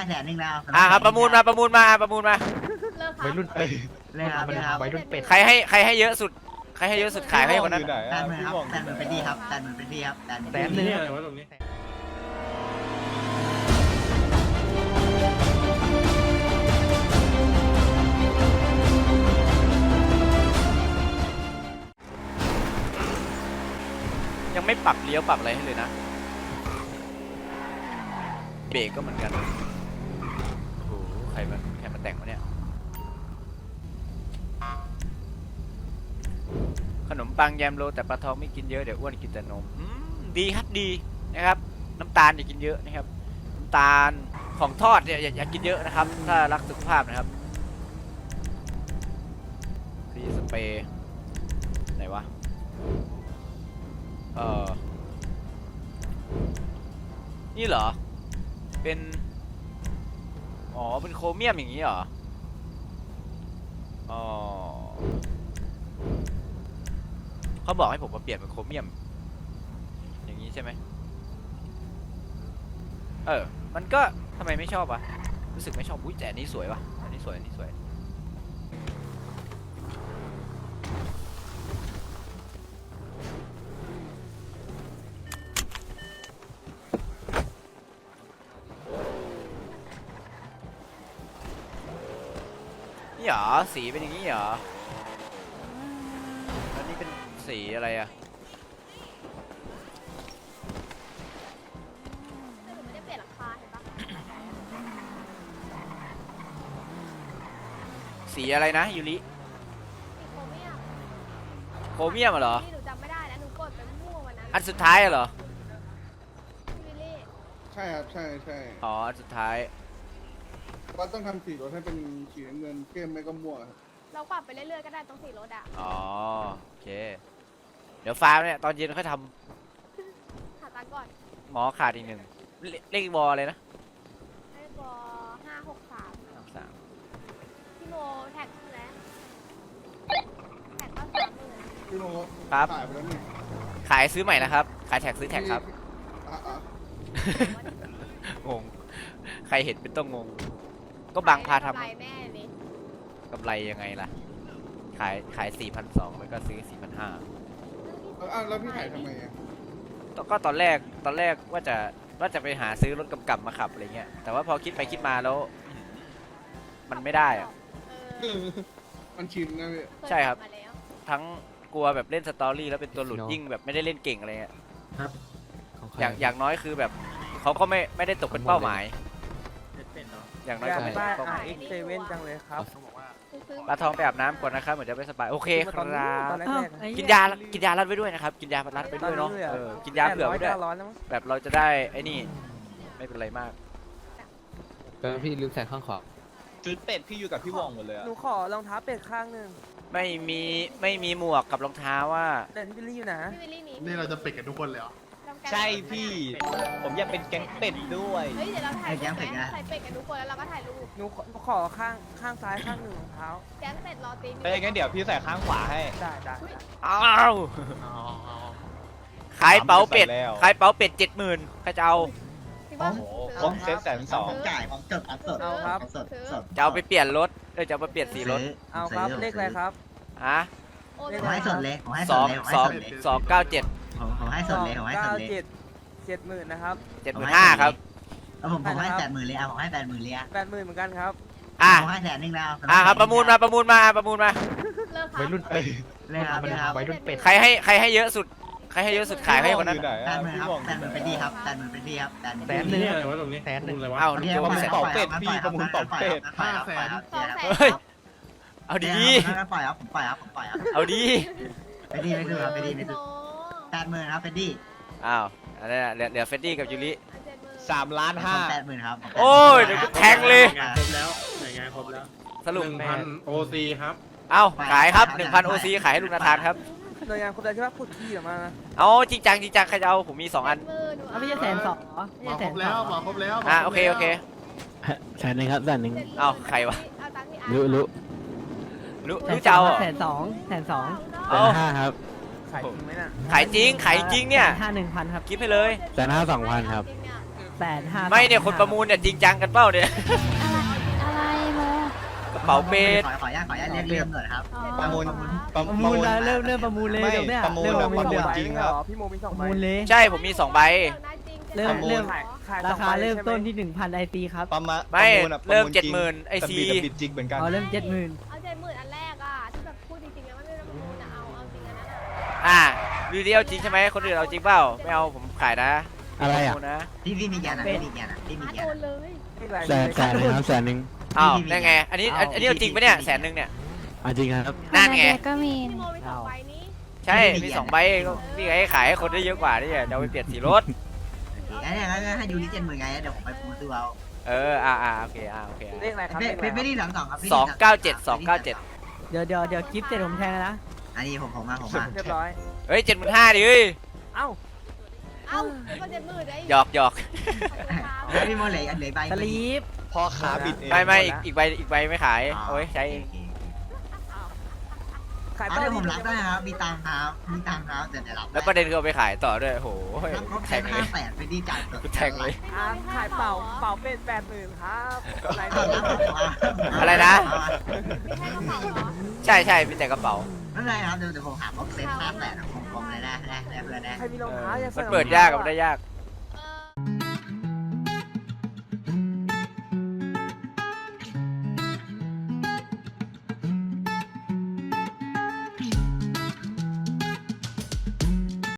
ให้แสนหนึ่งแล้วอ่าครับประมูลมาประมูลมาประมูลมา เลิกครัวัยรุ่นเป็ดเลยครับเลยครับวัยรุ่นเป็ด ใครให้ใครให้เยอะสุด ใครให้เยอะสุดขายให้คนนั้นอยู่ไหนแปอะดหมื่นพี่ครับบอกแปดหมื่นเป็นดีครับแปดหมื่นเป็นดีครับแปดหมื่น แสนหนึ่งอะไรวะตรงนี้ยังไม่ปรับเลี้ยวปรับอะไรให้เลยนะ เบรกก็เหมือนกันโอ้โห ใครมาใครมาแต่งวะเนี่ย ขนมปังแยมโลแต่ปลาทองไม่กินเยอะเดี๋ยวอ้วนกินแต่นมดีครับดีนะครับ น้ำตาลอย่ากินเยอะนะครับ น้ำตาลของทอดเนี่ยอย่าอย่ากินเยอะนะครับ ถ้ารักสุขภาพนะครับดีสเปรย์ไหนวะเออนี่เหรอ เป็น อ๋อเป็นโครเมียมอย่างนี้เหรอ อ๋อเขาบอกให้ผมมาเปลี่ยนเป็นโครเมียม อย่างนี้ใช่ไหม เออ มันก็ทำไมไม่ชอบวะ รู้สึกไม่ชอบอุ้ยแต่อันนี้สวยวะอันนี้สวย อันนี้สวย เหรอ สีเป็นอย่างนี้เหรอแล้วนี่เป็นสีอะไรอะแต่หนูไม่ได้เปลี่ยนหลังคาเห็นปะสีอะไรนะยูริสีโครเมียมโครเมียมเหรอ นี่หนูจำไม่ได้แล้วหนูกดไปมั่ววันนั้นอันสุดท้ายอะเหรอ พี่วิลลี่ใช่ครับ ใช่ใช่อ๋อ อันสุดท้าย ว่าต้องทำสีรถให้เป็นสีน้ำเงินเข้มไม่ก็ม่วงครับเราปรับไปเรื่อยๆก็ได้ตรงสีรถอะอ๋อโอเค เดี๋ยวฟ้าเนี่ยตอนเย็นค่อยทหาตังค์ก่อนำหมอขาดอีกหนึ่งเลเลขบอลเลยนะให้บอห้าหกสามสามพี่โมแท็กแล้วแท็กก็สามหมื่นพี่โมครับ ขายไปแล้วนี่ขายซื้อใหม่นะครับ ขายแท็กซื้อแท็กครับอะอะงงใครเห็นเป็นต้องงง ก็บางพาทกำไรแน่นี่ำกำไรยังไงล่ะ ขายขายสี่พันสองแล้วก็ซื้อสี่พันห้าแล้วอะแล้วพี่ขายทำไมอะก็ตอนแรกตอนแรกว่าจะว่าจะไปหาซื้อรถกำกับมาขับอะไรเงี้ย แต่ว่าพอคิดไปคิดมาแล้ว มันไม่ได้อะ เออมันชินนะพี่ใช่ครับเยมาแล้วทั้งกลัวแบบเล่นสตอรี่แล้วเป็นตัวหลุดยิ่งแบบไม่ได้เล่นเก่งอะไรเงี้ย ของใครอย่างอย่างน้อยคือแบบเขาก็ไม่ไม่ได้ตกเป็นเป้าหมาย อย่างน้อยอยาก็กไม่ตกได้เป็นเป้าหมาย RX 7จังเลยครับซื้อปลาทองไปอาบน้ำก่อนนะครับเหมือนจะไม่สบายโอเคคตอนรัตอบ นแรกๆอะกินยากินยารัดไว้ด้วยนะครับ กินยารัดไว้ด้วยเนาะตอนนี้เลยเหรอเออกินยาเผื่อไว้ด้วย แปร้อยแล้วมั้งแบบเราจะได้ไอ้นี่ไม่เป็นไรมากแล้วพี่ลืมใส่ข้างขวาจุดเป็ดพี่อยู่กับพี่วองหมดเลยอะหนูขอรองเท้าเป็ดข้างหนึ่งไม่มีไม่มีหมวกกับรองเท้าว่า แต่ที่บิลลี่อยู่นะ พี่วิลลี่มีนี่เราจะปิดกันทุกคนเลยเหรอทำการ ใช่พี่ ผมอยากเป็นแก๊งเป็ดด้วย เฮ้ยเดี๋ยวเราถ่ายรูปไหมใส่เป็ดกันทุกคนแล้วเราก็ถ่ายรูปหนูขอขอข้างข้างซ้ายข้างหนึ่งรองเท้าแก๊งเป็ดรอตีนเอ้ยงั้นเดี๋ยวพี่ใส่ข้างขวาให้ ได้ได้ได้อ้าวขายเป๋าเป็ดแล้ว ขายเป๋าเป็ดเจ็ดหมื่นใครจะเอาพี่ว่าโอ้โหซื้อผมเซ็ตแสนสองผมจ่ายผมจดครับสดเอาครับสดสดจะเอาไปเปลี่ยนรถเออจะเอาไปเปลี่ยนสีรถเอาครับเลขอะไรครับ ฮะโอนผมให้สดเลยผมให้สสอดงเลยผมสให้องสดเลยสองเก้าเจ็ดผมผม ให้สดเลยผมให้สดเก้าเลยเจ็ดเจ็ดหมื่นนะครับเจ็ดหมื่นห้าครับแล้วผมผมให้แปดหมื่นเลยอะผมให้แปดหมื่นเลยอะแปดหมื่นเหมือนกันครับอะผมให้แสนหนึ่งแล้วอะครับประมูลมาประมูลมาประมูลมาเลิกครัวัยบรุ่นเป็ดเลยครับเลยครับวัยรุ่นเป็ดใครให้ใครให้เยอะสุดใครให้เยอะสุดขายให้คนนั้นอยู่ไหนแปอะดหมื่นพี่ครับวองแปดหมื่นเป็นดีครับแปดหมื่นเป็นดีครับแปดหมื่นแสนหนี่นึ่งอะไรวะตรงนี้แสนหนึ่งอะไรวะเอ้าโอเคนึกว่าผมแสนเป่าเป็ดพี่ประมูลเป่าเป็ดห้าแสนสองแสนเฮ้ยครับเอาดีงั้นปล่อยครับผมปล่อยครับผมปล่อยครับเอาดีไปดีไม่ดูครับไปดีไม่ดูโอ้ แปดหมื่นครับเป็นดีอ้าวอันนี้เหลือเหลือเฟดดี้กับยูริอันเจ็ดหมื่นสามล้านห้า แปดหมื่นครับโอ้ยเดี๋ยวกูแทงเลยงานครบแล้วไหนงานครบแล้วสรุปหนึ่งพันโอซีครับ เอ้าขายครับ1,000 OC ขายให้ลุงนาธานครับ หน่วยงานครบแล้วใช่ปะพูดที่ออกมานะเอาจริงจังจริงจังใครจะเอาผมมี2อันเจ็ดหมื่นเอาไม่ใช่แสนสองเหรอมาครบแล้วมาครบแล้วอะโอเคโอเค แสนหนึ่งครับแสนหนึ่งจ็ดหมื่นเอ้าใครวะเอาตังค์ที่อารู้รู้รู้รู้เจ้าเหรอแสนสองแสนสอง แสนห้าครับ ขายจริงไหมน่ะขายจริงขายจริงเนี่ยห้าหนึ่งพันครับกิฟให้เลยแสนห้าสองพันครับจงเนี่ยขแสนห้าไม่เนี่ยคนประมูลเนี่ยจริงจังกันเปล่าเนี่ยอะไรโมกระเป๋าเปดขอขออนุญาตขออนุญาตเรียกเรียกหน่อยครับประมูลประมูลนะเริ่มเริ่มประมูลเลยไม่เดี๋ยวเนี่ยประมูลเริ่อะมประมูลใบจริงครับพี่โมมีสองประใบมูลเลยใช่ผมมีสองใบเริ่มประมูลเริ่มขายราคาเริ่มต้นใช่ไหที่หนึ่งพันไอซีครับประมาณไม่ประลอะเริ่มประลเจ็ดจริงหมื่นไอแต่ซีบิดอะบิดจริงเหมือนกันอ๋อเริ่มเจ็ดหมื่น อ่าดูดิเอาจริงใช่ไหมคนอื่นเอาจริงเปล่าไม่เอาผมขายนะอะไรอะปมูลนะพี่พี่มีแกนอะพี่มีแกนอะพี่มีอะแกโอนนเลยแสนแสนหนึ่งครับแสนหนึ่งอ้าวพี่มีได้ไง อันนี้อันอันนี้เอาจริงปะเนี่ยแสนหนึ่งเนี่ย อะจริงครับ นั่นไง ก็มี พี่โมมีสองใบนี้ใช่มีสองใบก็นี่ไงขายให้คนได้เยอะกว่านี่เดี๋ยวไปเปลี่ยนสีรถงั้นเนี่ยงั้นให้ดูที่เจ็ดหมื่นไงเดี๋ยวผมไปปูซื้อเอาเอออ่าอ่าโอเคอ่าโอเคเลขอะไรครับเป็เลนขอะไรเป็นไม่ได้หลังสองครับสองเก้าเจ็ดสองเก้าเจ็ดเดี๋ยวเดี๋ยวเดี๋ยวกิฟต์เสร็จผมแทงนะ อันนี้ผมผมมาผมมาเรียบร้อย เฮ้ยเจ็ดหมื่นห้าดิเฮ้ยเอ้าเอ้าก็เจ็ดหมื่นได้หยอกหยอกพี่โมเหลยอันเหลยใบสลีป พ่อขาบิดเองไม่ไม่อีกอีกใบอีกใบไม่ขายเอาไว้ใช้เอง ขายเอาต่อเดี๋ยวผมรับได้ครับ มีตังค์ครับ มีตังค์ครับเดี๋ยวเดี๋ยวรับแล้วประเด็นคือเอาไปขายต่อด้วยโหรับครบแทแค่งเลห้าย แสนไปดีจ่ายกูแทงเลย อะขายเป่าเป่าเป็นแปดหมื่นครับอะไรอะไรนะ ไม่ให้กระเป๋าเหรอใช่ใช่มีแต่กระเป๋า ไม่เป็นไรครับเดี๋ยวเดี๋ยวผมหาบ็อกเซ็ตห้าแสนของผมผมเลยนะนะนะเพื่อนนะ ใครมีรองเท้าอย่ามัใส่นรองท้าเปิดยากกับได้ยาก